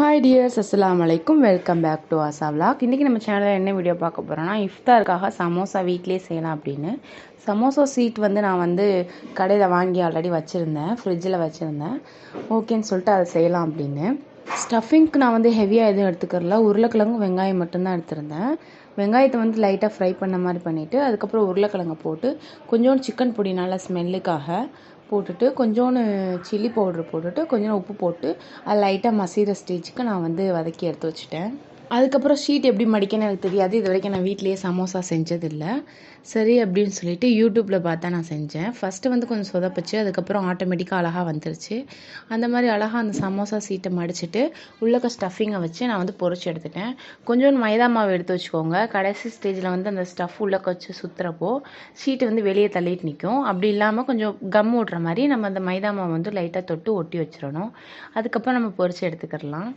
Hi dears அஸ்லாம் அலைக்கும் welcome back to Aasa vlog. இன்றைக்கி நம்ம சேனலில் என்ன வீடியோ பார்க்க போகிறோன்னா இஃப்தாருக்காக சமோசா வீட்லேயே செய்யலாம் அப்படின்னு. சமோசா சீட் வந்து நான் வந்து கடையில் வாங்கி ஆல்ரெடி வச்சுருந்தேன். ஃப்ரிட்ஜில் வச்சுருந்தேன். ஓகேன்னு சொல்லிட்டு அதை செய்யலாம் அப்படின்னு. ஸ்டஃபிங்க்கு நான் வந்து ஹெவியாக எதுவும் எடுத்துக்கிறல உருளைக்கிழங்கும் வெங்காயம் மட்டும்தான் எடுத்திருந்தேன். வெங்காயத்தை வந்து லைட்டாக ஃப்ரை பண்ண மாதிரி பண்ணிவிட்டு அதுக்கப்புறம் உருளைக்கிழங்கு போட்டு கொஞ்சோண்டு சிக்கன் பொடி நல்லா ஸ்மெல்லுக்காக போட்டுட்டு கொஞ்சோண்டு சில்லி பவுட்ரு போட்டுட்டு கொஞ்சோண்டு உப்பு போட்டு அது லைட்டாக மசிகிற ஸ்டேஜுக்கு நான் வந்து வதக்கி எடுத்து வச்சுட்டேன். அதுக்கப்புறம் ஷீட் எப்படி மடிக்கன்னு எனக்கு தெரியாது. இது வரைக்கும் நான் வீட்லேயே சமோசா செஞ்சதில்லை. சரி அப்படின்னு சொல்லிட்டு யூடியூப்பில் பார்த்தா நான் செஞ்சேன். ஃபஸ்ட்டு வந்து கொஞ்சம் சொதப்பிச்சு. அதுக்கப்புறம் ஆட்டோமேட்டிக்காக அழகாக வந்துருச்சு. அந்த மாதிரி அழகாக அந்த சமோசா சீட்டை மடிச்சிட்டு உள்ளக்க ஸ்டஃபிங்கை வச்சு நான் வந்து பொரிச்சு எடுத்துட்டேன். கொஞ்சோண்டு மைதா மாவு எடுத்து வச்சுக்கோங்க. கடைசி ஸ்டேஜில் வந்து அந்த ஸ்டஃப் உள்ளக்க வச்சு சுற்றுறப்போ ஷீட்டு வந்து வெளியே தள்ளிட்டு நிற்கும் அப்படி இல்லாமல் கொஞ்சம் கம் ஓட்டுற மாதிரி நம்ம அந்த மைதா மாவு வந்து லைட்டாக தொட்டு ஒட்டி வச்சிடணும். அதுக்கப்புறம் நம்ம பொரிச்சு எடுத்துக்கிடலாம்.